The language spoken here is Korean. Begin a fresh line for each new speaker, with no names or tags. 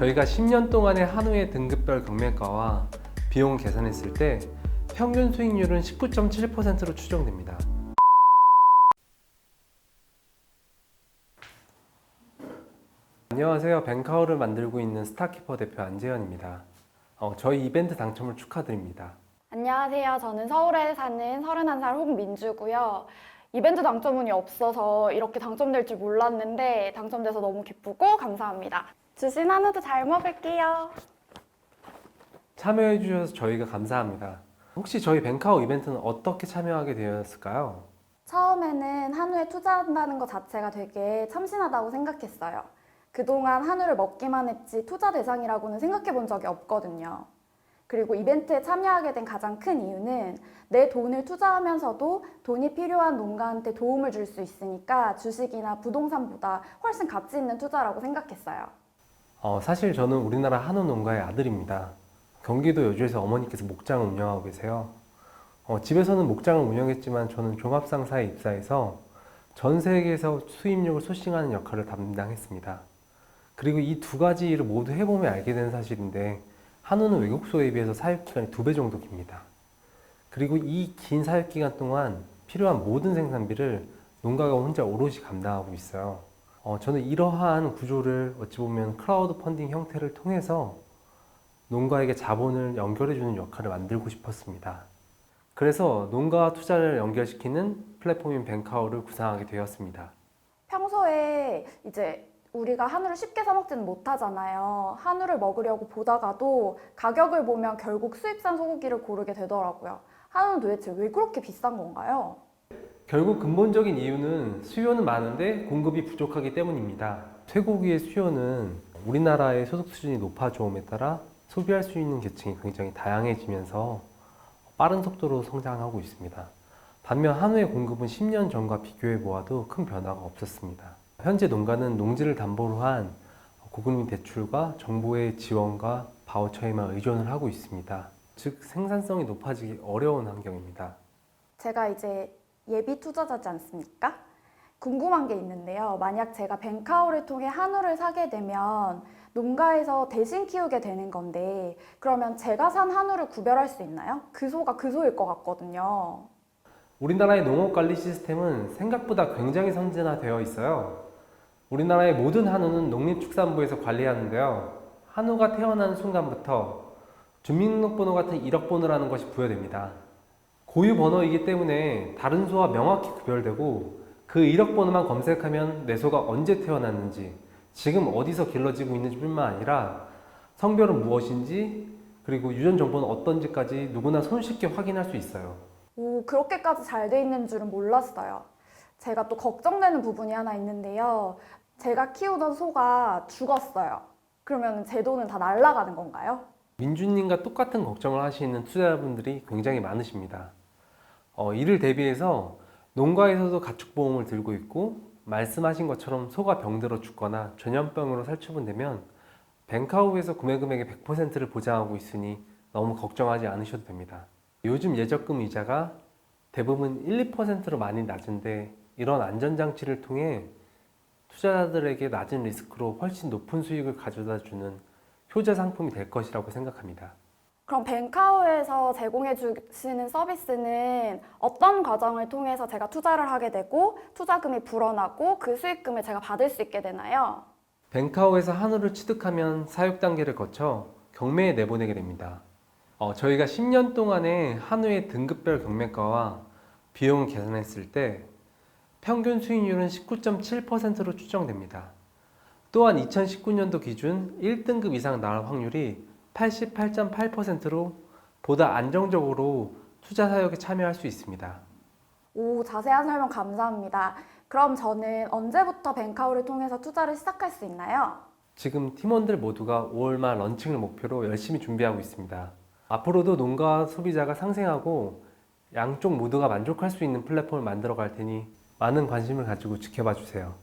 저희가 10년 동안의 한우의 등급별 경매가와 비용을 계산했을 때 평균 수익률은 19.7%로 추정됩니다. 안녕하세요. 뱅카우를 만들고 있는 스타키퍼 대표 안재현입니다. 어, 저희 이벤트 당첨을 축하드립니다.
안녕하세요. 저는 서울에 사는 31살 홍민주고요. 이벤트 당첨운이 없어서 이렇게 당첨될 줄 몰랐는데 당첨돼서 너무 기쁘고 감사합니다. 주신 한우도 잘 먹을게요.
참여해 주셔서 저희가 감사합니다. 혹시 저희 뱅카우 이벤트는 어떻게 참여하게 되었을까요?
처음에는 한우에 투자한다는 것 자체가 되게 참신하다고 생각했어요. 그동안 한우를 먹기만 했지 투자 대상이라고는 생각해 본 적이 없거든요. 그리고 이벤트에 참여하게 된 가장 큰 이유는 내 돈을 투자하면서도 돈이 필요한 농가한테 도움을 줄 수 있으니까 주식이나 부동산보다 훨씬 가치 있는 투자라고 생각했어요.
어, 사실 저는 우리나라 한우 농가의 아들입니다. 경기도 여주에서 어머니께서 목장을 운영하고 계세요. 어, 집에서는 목장을 운영했지만 저는 종합상사에 입사해서 전 세계에서 수입력을 소싱하는 역할을 담당했습니다. 그리고 이 두 가지 일을 모두 해보면 알게 되는 사실인데 한우는 외국 소에 비해서 사육기간이 두 배 정도 깁니다. 그리고 이 긴 사육기간 동안 필요한 모든 생산비를 농가가 혼자 오롯이 감당하고 있어요. 어, 저는 이러한 구조를 어찌 보면 크라우드 펀딩 형태를 통해서 농가에게 자본을 연결해주는 역할을 만들고 싶었습니다. 그래서 농가와 투자를 연결시키는 플랫폼인 뱅카우를 구상하게 되었습니다.
평소에 이제 우리가 한우를 쉽게 사 먹지는 못하잖아요. 한우를 먹으려고 보다가도 가격을 보면 결국 수입산 소고기를 고르게 되더라고요. 한우는 도대체 왜 그렇게 비싼 건가요?
결국 근본적인 이유는 수요는 많은데 공급이 부족하기 때문입니다. 쇠고기의 수요는 우리나라의 소득 수준이 높아져옴에 따라 소비할 수 있는 계층이 굉장히 다양해지면서 빠른 속도로 성장하고 있습니다. 반면 한우의 공급은 10년 전과 비교해 보아도 큰 변화가 없었습니다. 현재 농가는 농지를 담보로 한 고금리 대출과 정부의 지원과 바우처에만 의존을 하고 있습니다. 즉 생산성이 높아지기 어려운 환경입니다.
제가 이제 예비 투자자지 않습니까? 궁금한 게 있는데요. 만약 제가 뱅카오를 통해 한우를 사게 되면 농가에서 대신 키우게 되는 건데 그러면 제가 산 한우를 구별할 수 있나요? 그 소가 그 소일 것 같거든요.
우리나라의 농업 관리 시스템은 생각보다 굉장히 선진화되어 있어요. 우리나라의 모든 한우는 농림축산부에서 관리하는데요. 한우가 태어나는 순간부터 주민등록번호 같은 이력번호라는 것이 부여됩니다. 고유 번호이기 때문에 다른 소와 명확히 구별되고 그 이력 번호만 검색하면 내 소가 언제 태어났는지, 지금 어디서 길러지고 있는지 뿐만 아니라 성별은 무엇인지, 그리고 유전 정보는 어떤지까지 누구나 손쉽게 확인할 수 있어요.
오, 그렇게까지 잘 돼 있는 줄은 몰랐어요. 제가 또 걱정되는 부분이 하나 있는데요. 제가 키우던 소가 죽었어요. 그러면 제 돈은 다 날아가는 건가요?
민주님과 똑같은 걱정을 하시는 투자자분들이 굉장히 많으십니다. 어, 이를 대비해서 농가에서도 가축보험을 들고 있고 말씀하신 것처럼 소가 병들어 죽거나 전염병으로 살처분되면 뱅카우에서 구매 금액의 100%를 보장하고 있으니 너무 걱정하지 않으셔도 됩니다. 요즘 예적금 이자가 대부분 1, 2%로 많이 낮은데 이런 안전장치를 통해 투자자들에게 낮은 리스크로 훨씬 높은 수익을 가져다 주는 효자 상품이 될 것이라고 생각합니다.
그럼 뱅카우에서 제공해 주시는 서비스는 어떤 과정을 통해서 제가 투자를 하게 되고 투자금이 불어나고 그 수익금을 제가 받을 수 있게 되나요?
뱅카우에서 한우를 취득하면 사육 단계를 거쳐 경매에 내보내게 됩니다. 어, 저희가 10년 동안의 한우의 등급별 경매가와 비용을 계산했을 때 평균 수익률은 19.7%로 추정됩니다. 또한 2019년도 기준 1등급 이상 나올 확률이 88.8%로 보다 안정적으로 투자 사역에 참여할 수 있습니다.
오, 자세한 설명 감사합니다. 그럼 저는 언제부터 뱅카우를 통해서 투자를 시작할 수 있나요?
지금 팀원들 모두가 5월 말 런칭을 목표로 열심히 준비하고 있습니다. 앞으로도 농가와 소비자가 상생하고 양쪽 모두가 만족할 수 있는 플랫폼을 만들어 갈 테니 많은 관심을 가지고 지켜봐 주세요.